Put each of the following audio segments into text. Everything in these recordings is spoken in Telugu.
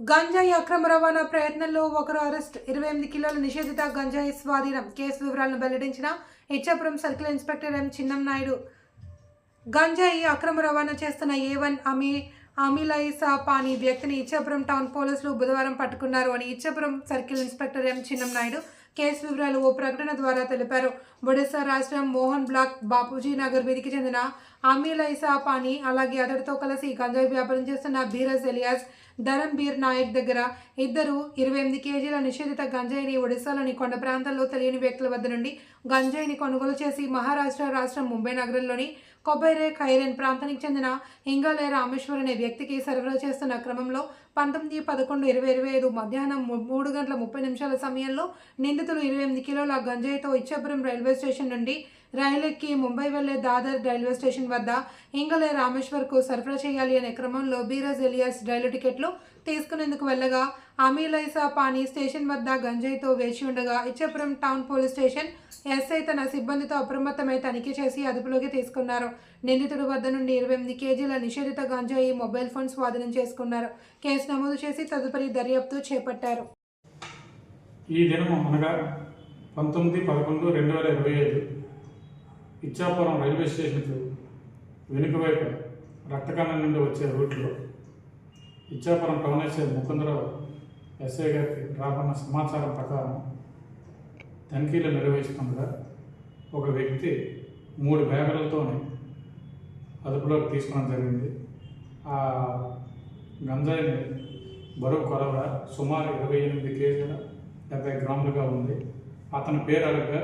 గంజాయి అక్రమ రవాణా ప్రయత్నంలో ఒకరు అరెస్ట్. ఇరవై ఎనిమిది కిలోల నిషేధిత గంజాయి స్వాధీనం. కేసు వివరాలను వెల్లడించిన Ichchapuram circle inspector M Chinnam Naidu. గంజాయి అక్రమ రవాణా చేస్తున్న ఏ వన్ అమీ అమిలైసా అనే వ్యక్తిని ఇచ్చాపురం టౌన్ పోలీసులు బుధవారం పట్టుకున్నారు అని Ichchapuram circle inspector M Chinnam Naidu case వివరాలు ఓ ప్రకటన ద్వారా తెలిపారు. ఒడిశా రాష్ట్రం మోహన్ బ్లాక్ బాపూజీ నగర్ వీధికి చెందిన అమీలైసా పాని అలాగే అతడితో కలిసి గంజాయి వ్యాపారం చేస్తున్న బీరజ్ ఎలియాస్ ధరంబీర్ నాయక్ దగ్గర ఇద్దరు ఇరవై ఎనిమిది కేజీల నిషేధిత గంజాయిని ఒడిశాలోని కొండ ప్రాంతాల్లో తెలియని వ్యక్తుల వద్ద నుండి గంజాయిని కొనుగోలు చేసి మహారాష్ట్ర రాష్ట్రం ముంబై నగరంలోని కొబ్బైరే ఖైరెన్ ప్రాంతానికి చెందిన ఇంగలే రామేశ్వర్ అనే వ్యక్తికి సరఫరా చేస్తున్న క్రమంలో పంతొమ్మిది పదకొండు ఇరవై ఇరవై ఐదు మధ్యాహ్నం మూడు గంటల ముప్పై నిమిషాల సమయంలో నిందితులు ఇరవై ఎనిమిది కిలోల గంజాయితో ఇచ్చాపురం రైల్వే స్టేషన్ నుండి రైలు ఎక్కి ముంబై వెళ్ళే దాదర్ రైల్వే స్టేషన్ వద్ద ఇంగలే రామేశ్వర్కు సరఫరా చేయాలి అనే క్రమంలో బీరజ్ ఎలియాస్ రైలు టికెట్లు తీసుకునేందుకు వెళ్ళగా అమీలైసా పానీ స్టేషన్ వద్ద గంజాయితో వేచి ఉండగా Ichchapuram town police station SI తన సిబ్బందితో అప్రమత్తమై తనిఖీ చేసి అదుపులోకి తీసుకున్నారు. నిందితుడి వద్ద నుండి ఇరవై ఎనిమిది కేజీల నిషేధిత గంజాయి మొబైల్ ఫోన్ స్వాధీనం చేసుకున్నారు. కేసు నమోదు చేసి తదుపరి దర్యాప్తు చేపట్టారు. ఈ దినం అనగా పంతొమ్మిది పదకొండు రెండు వేల ఇరవై ఐదు ఇచ్చాపురం రైల్వే స్టేషన్కు వెనుక వైపు రక్తకణం నుండి వచ్చే రూట్లో Ichchapuram town SI Mukundarao SI గారికి రాబడిన సమాచారం ప్రకారం తనిఖీలు నిర్వహిస్తుండగా ఒక వ్యక్తి మూడు బ్యాగులతోనే అదుపులోకి తీసుకోవడం జరిగింది. ఆ గంజాయిని బరువు కొరవ సుమారు ఇరవై ఎనిమిది కేజీల డెబ్బై గ్రాములుగా ఉంది. అతని పేరు అడగగా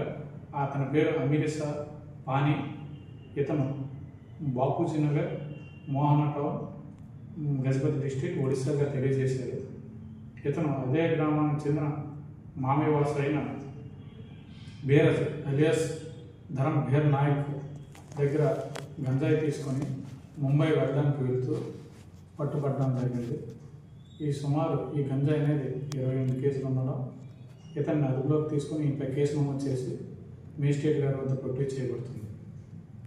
అతని పేరు అమీరిసా పాని ఇతను బాపు చిన్నగర్ మోహన టౌన్ గజపతి డిస్టిక్ ఒడిశాగా తెలియజేశారు. ఇతను అదే గ్రామానికి చెందిన మామయ్యవాసు అయిన బీరజ్ అలియాస్ ధరం బీర్ నాయక్ దగ్గర గంజాయి తీసుకొని ముంబై వెళ్ళడానికి వెళ్తూ పట్టుబడడం జరిగింది. ఈ సుమారు ఈ గంజాయి అనేది ఇరవై ఎనిమిది కేసులు ఉండడం ఇతన్ని అదుపులోకి తీసుకుని ఇంత కేసు నమోదు చేసి మేజిస్ట్రేట్ గారి వద్ద ప్రొడ్యూస్ చేయబడుతుంది.